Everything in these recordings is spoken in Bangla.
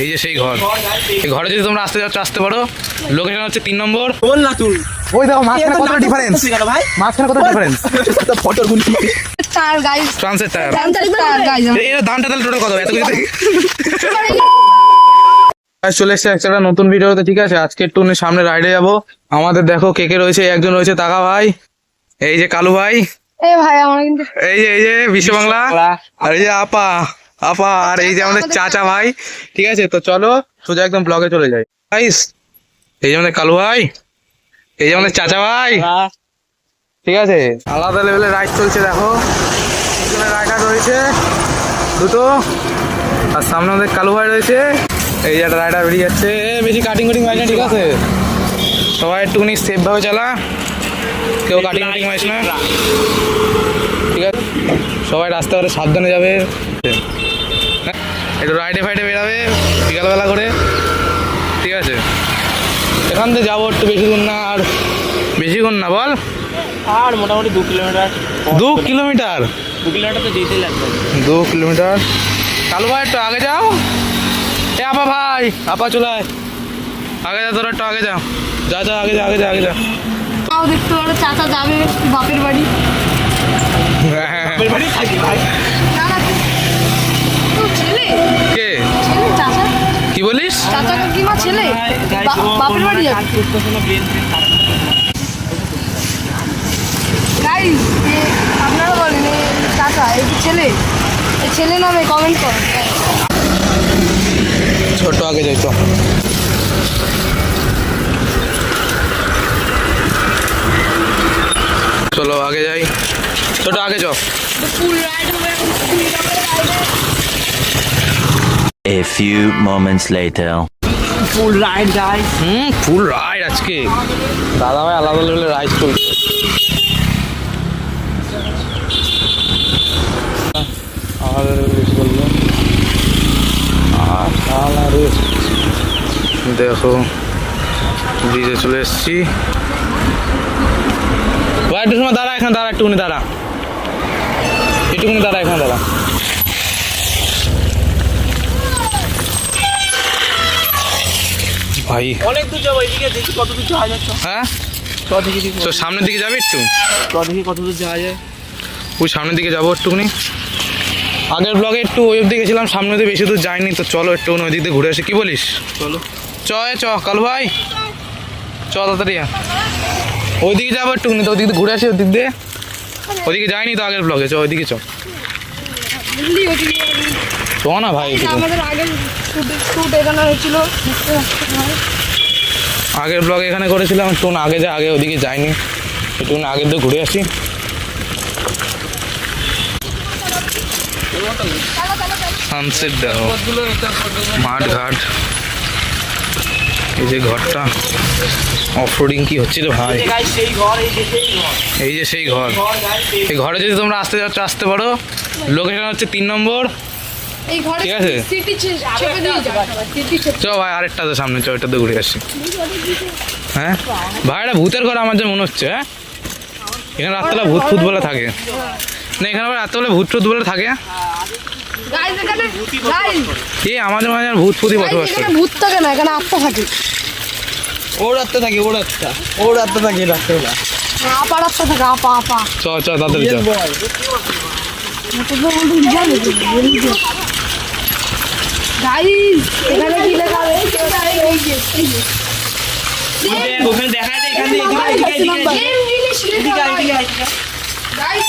এই যে সেই ঘর। এই ঘরে যদি তোমরা আসতে যাচ্ছ আসতে পারো লোকেশন হচ্ছে তিন নম্বর। বল না তুই। ওই দেখো মাঝখানে কতটা ডিফারেন্স ভাই। মাঝখানে কত ডিফারেন্স ফটো গুলি। টায়ার গাইস ট্রান্সের টায়ার টায়ার গাইস এর দামটা তাহলে টোটাল কত? এত কিছু চলে এসছে একটা নতুন ভিডিওতে ঠিক আছে? আজকে একটু সামনে রাইডে যাব। আমাদের দেখো কে কে রয়েছে একজন রয়েছে তাকা ভাই। এই যে কালু ভাই। এ ভাই আমার কিন্তু এই যে এই যে বিশ্ব বাংলা। আর এই যে আপা। আপা আর এই যে আমাদের চাচা ভাই ঠিক আছে? তো চলো সোজা একদম ব্লগে চলে যাই। গাইস এই যে আমাদের কালু ভাই এই যে আমাদের চাচা ভাই ঠিক আছে? আলাদা লেভেলের রাইড চলছে দেখো। পিছনে রাইডার রয়েছে দুটো। আর সামনে আমাদের কালু ভাই রয়েছে। এই যে একটা রাইডার বেরিয়ে যাচ্ছে। বেশি কাটিং কাটিং না ঠিক আছে? সবাই একটুখানি সেফ ভাবে চালা। কেউ কাটিং কাটিং মারিস না। ঠিক আছে? সবাই রাস্তাঘাটে সাবধানে যাবে। একটু রাইডে ফাইডে বেরাবে বিকালবেলা করে। ঠিক আছে। এখান থেকে যাব একটু বেশি দূর না আর বেশিক্ষণ না বল। আর মোটামুটি দু কিলোমিটার দু কিলোমিটার? দু কিলোমিটার তো যেতেই লাগবে। দু কিলোমিটার। কালু ভাই একটু আগে যাও। এ আপা ভাই আপা চলে আয়। আগে যা তোরা একটু আগে যা। যা যা আগে যা আগে যা আগে যা। তাও দেখতে পারো চাচা যাবে বাপের বাড়ি। বাপের বাড়ি? থাকি ভাই না কে? বলিস? চাচা কাকিমা ছেলে? বা- বাপের বাড়ি যাবে গাইস আপনারা বলেন চাচা এই কি ছেলে? এই ছেলে নামে কমেন্ট করুন ছোট আগে যাই তো চলো আগে যাই। ছোট আগে চ ফুল রাইড হবে এখন full A few moments later. Full ride guys hmm full ride আজকে। দাদা ভাই আলাদা লেভেলের রাইড চলছে আর। দেখো ব্রিজে চলে এসছি। ভাই একটু সময় দাঁড়া এখানে দাঁড়া একটুখানি দাঁড়া। একটুখানি দাঁড়া এখানে দাঁড়া। ভাই। অনেক দূর যাব এদিকে দেখি কত দূর যাওয়া যাচ্ছে হ্যাঁ? চ দেখি দেখি। তো সামনের দিকে যাবি একটু? চ দেখি কত দূর যাওয়া যায়। ওই সামনের দিকে যাব একটুখানি। আগের ব্লগে একটু ওই অব্দি গেছিলাম সামনে দিয়ে বেশি দূর যাইনি তো চলো একটু ওই দিক দিয়ে ঘুরে আসি। কি বলিস? চলো। চ এ চ কালু ভাই। চ তাড়াতাড়ি আয়। ওইদিকে যাব একটুখানি তো ওদিক দিয়ে ঘুরে আসি ওদিক দিয়ে। ওদিকে যাইনি তো আগের ব্লগে চ ওইদিকে চ। চ না ভাই। আমাদের আগের শুট এখানে হয়েছিল। আগের ব্লগে এখানে করেছিলাম একটু আগে যা আগে ওদিকে যাইনি। একটু আগের তো ঘুরে আসি। সানসেট দেখো মাঠ ঘাট এই যে ঘরটা অফরোডিং কি হচ্ছে রে ভাই? এই যে সেই ঘর। এই ঘর যদি তোমরা আসতে যাচ্ছ আসতে পারো। লোকেশন হচ্ছে তিন নম্বর। এই ঘরে ঠিক আছে। চ ভাই আরেকটা তো সামনে চ ঘুরে আসি। হ্যাঁ? ভাই এটা ভূতের ঘর আমার যে মনে হচ্ছে হ্যাঁ? এখানে রাত্রেবেলা ভূত ফুত বলে থাকে। না এখানে আবার রাত্রেবেলা ভূত ফুত বলে থাকে। এই আমাদের মাঝে আর ভূত ফুতি বসবাস করে। ভূত থাকে না এখানে আত্মা থাকে। ও রাতটা থাকি ও রাতটা ও রাতটা থাকি রাত্রেবেলা। আপা আত্মা থাকে আপা আপা। চ চ তাড়াতাড়ি চ গাইস এখানে কি লেখা আছে? এই যে এই যে ওখানে দেখা যায় এখান এদিকে এদিকে এদিকে এই জিনিস লেখা এদিকে গাইস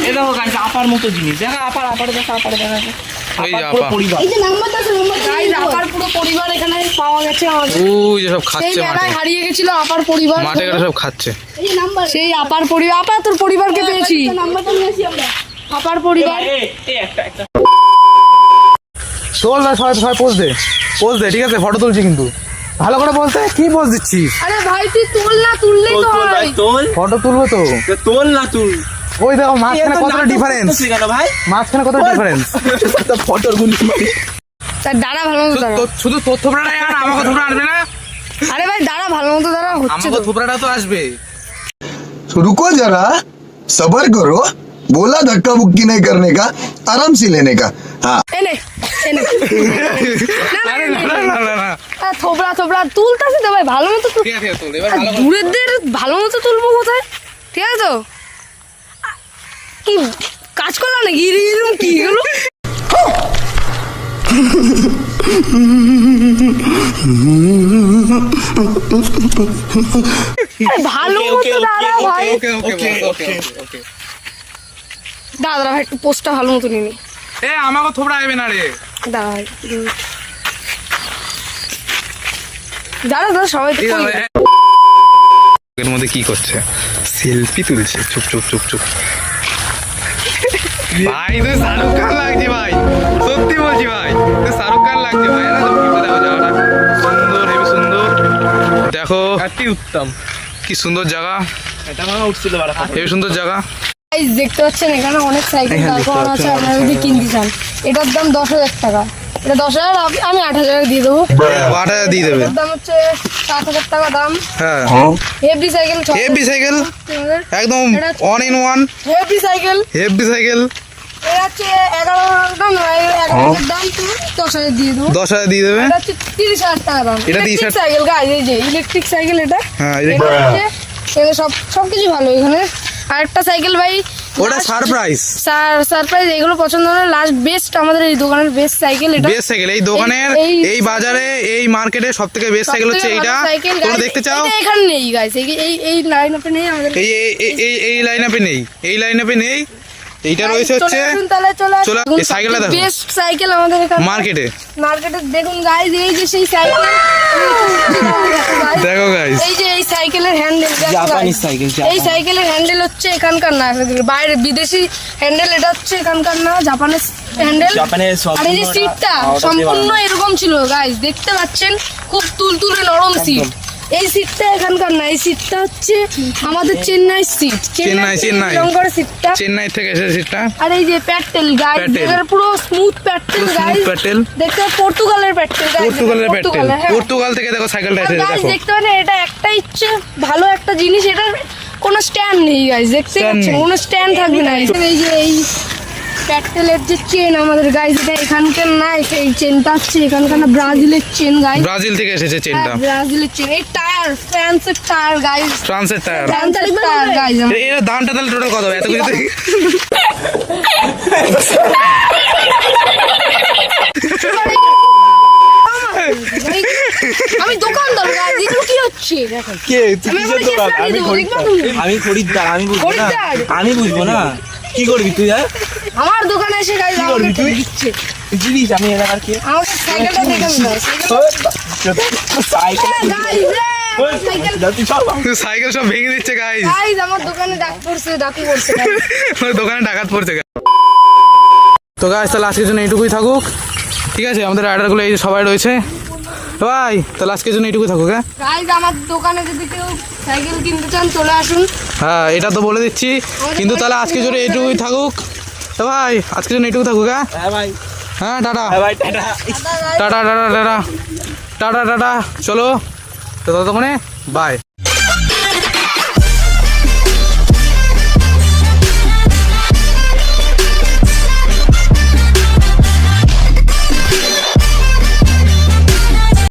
এ দেখো গাইস আপার মতো জিনিস। দেখা আপার আপার দেখা আপার দেখা। এই যে আপা। পরিবার। এই যে নাম্বারটা আছে নাম্বার গাইস আপার পুরো পরিবার এখানে পাওয়া গেছে আমাদের। ওই যে সব খাচ্ছে মাঠে। হারিয়ে গেছিল আপার পরিবার। মাঠে গেলে সব খাচ্ছে। এই নাম্বার সেই আপার পরিবার আপা তোর পরিবারকে পেয়েছি। নাম্বারটা নিয়েছি আমরা। আপার পরিবার। একটা একটা। চল না সবাই সবাই পোজ দে পোজ দে ঠিক আছে ফটো তুলছি কিন্তু ভালো করে বলতে কি পোজ দিচ্ছিস আরে ভাই তুই তুল না তুললেই তোল তো তোল ভাই হয় তোল ফটো তুলবো তো তোল না তুল ওই দেখো মাঝখানে কতটা ডিফারেন্স কেন ভাই মাঝখানে কতটা ডিফারেন্স ফটোর গুলি তার দাঁড়া ভালো মতো দাঁড়া শুধু তোর থোপড়াটাই আর আমাকে থোপড়া আসবে না আরে ভাই দাঁড়া ভালো মতো দাঁড়া হচ্ছে আমাকে তো থোপড়াটা তো আসবে रुको जरा सबर करो बोला धक्का मुक्की नहीं करने का आराम से लेने का हाँ এনে। এনে না, না, আরে না, না, আহ, থোবড়া থোবড়া তুলতাছি তো ভাই ভালো মতো তুল- ঠিক আছে তোল এবার আর ভালো করে- দূরের ভালো মতো তুলবো কোথায়? ঠিক আছে তো? কি কাজ করলাম নাকি? এরকম কি ভালো মতো দাঁড়া ভাই। দাঁড়া ভাই একটু পোস্টটা ভালো মতো নিনি এ আমাকে থোবড়া আইবে না রে। দাঁড়া দাঁড়া সবাই এর মধ্যে কি করছে? সেলফি তুলছে চুপ চুপ চুপ চুপ। ভাই তুই শাহরুখ খান লাগছে ভাই। সত্যি বলছি ভাই তুই শাহরুখ খান লাগছে ভাই। না দেখো জায়গাটা সুন্দর হেবি সুন্দর। দেখো অতি উত্তম। কি সুন্দর জায়গা। এটা মনে উঠছিল বাড়া হেবি সুন্দর জায়গা। দেখতে পাচ্ছেন এখানে অনেক সাইকেল দাঁড় করানো আছে আপনারা যদি কিনতে চান। এটার দাম দশ হাজার টাকা। এটা দশ হাজার আমি আট হাজার দিয়ে দেবো। আট হাজার দিয়ে দেবে। দাম হচ্ছে সাত হাজার টাকা দাম। হ্যাঁ। হেভি সাইকেল হেভি সাইকেল একদম all in one heavy cycle heavy cycle দশ হাজার দিয়ে দেবো। দশ হাজার দিয়ে দেবে? এটা হচ্ছে তিরিশ হাজার টাকা দাম। এটা সাইকেল গাইজ এই যে ইলেকট্রিক সাইকেল এটা। হ্যাঁ সব সবকিছু ভালো এখানে। আরেকটা সাইকেল ভাই ওটা সারপ্রাইজ সারপ্রাইজ এগুলো পছন্দ হলে লাস্ট বেস্ট আমাদের এই দোকানের বেস্ট সাইকেল এটা। বেস্ট সাইকেল এই দোকানের এই- বাজারে এই মার্কেটে সব থেকে বেস্ট সাইকেল হচ্ছে এইটা। তোমরা দেখতে চাও? এটা এখানে নেই গাইস এই এই লাইন আপে নেই আমাদের। এই এই- এই এই এই লাইন আপে নেই এই লাইন আপে নেই। এইটা রয়েছে হচ্ছে তাহলে চলে চলে- এই সাইকেলটা দেখো। বেস্ট সাইকেল আমাদের এখানে। মার্কেটে। মার্কেটে দেখুন গাইস এই যে সেই সাইকেল। দেখো গাইস এই যে এই সাইকেলের হ্যান্ডেল সাইকেল, এই সাইকেলের হ্যান্ডেল হচ্ছে এখানকার না বাইরে বিদেশি হ্যান্ডেল এটা হচ্ছে এখানকার না জাপানের হ্যান্ডেল আর এই যে সিটটা সম্পূর্ণ এরকম ছিল গাইস দেখতে পাচ্ছেন? খুব তুলতুলে নরম সিট এই সিটটা এখানকার না এই সিটটা হচ্ছে আমাদের চেন্নাই সিট চেন্নাই, চেন্নাই। শ্রীলঙ্কার সিটটা চেন্নাই থেকে এসেছে সেটা আর এই যে প্যাটেল গাইস। এটার পুরো স্মুথ প্যাটেল গাইস প্যাটেল। দেখতে পর্তুগালের প্যাটেল গাইস পর্তুগালের প্যাটেল। হ্যাঁ। পর্তুগাল থেকে দেখো সাইকেলটা গাইস দেখো। দেখতে পারেন এটা একটা ইচ্ছে ভালো একটা জিনিস এটার কোনো স্ট্যান্ড নেই গাইস দেখতে পাচ্ছেন কোনো স্ট্যান্ড থাকবে না এই যে এই প্যাটেলের যে চেন আমাদের গাইস এটা এখানকার না এই চেনটা হচ্ছে এখানকার না ব্রাজিলের চেন গাইস ব্রাজিল থেকে এসেছে চেনটা ব্রাজিলের চেন এই টায়ার ফ্রান্সের টায়ার গাইস ফ্রান্সের টায়ার ফ্রান্সের টায়ার গাইস এর দামটা তাহলে টোটাল কত হবে? এত কিছু থেকে- আমি দোকানদার এগুলো কি হচ্ছে? কে? তুই আমি কিসের দোকান? খরিদ্দার। আমি খরিদ্দার আমি বুঝব না। আমি বুঝব না। কি করবি তুই হ্যাঁ? আমার দোকানে এসে আমাকে তুই? দিচ্ছে। জিনিস আমি এলাকার কে? আমাকে সাইকেলটা দেখেন না সাইকেল সাইকেল সব সাইকেল সব ভেঙে দিচ্ছে গাইস গাইস আমার দোকানে ডাক পড়ছে ডাকি পড়ছে। দোকানে ডাকাত পড়ছে। তো গাইস তাহলে আজকের জন্য এইটুকুই থাকুক। ঠিক আছে আমাদের রাইডারগুলো এই যে সবাই রয়েছে। ভাই তাহলে আজকের জন্য এইটুকুই থাকুক হ্যাঁ? গাইস আমার দোকানে যদি কেউ সাইকেল কিনতে চান চলে আসুন। হ্যাঁ এটা তো বলে দিচ্ছি। কিন্তু তাহলে আজকের জন্য এইটুকুই থাকুক। তো ভাই আজকের জন্য এইটুকু থাকুক হ্যাঁ? হ্যাঁ ভাই। হ্যাঁ টাটা। হ্যাঁ ভাই tata. Tata tata tata tata. Tata চলো তো ততক্ষণে বাই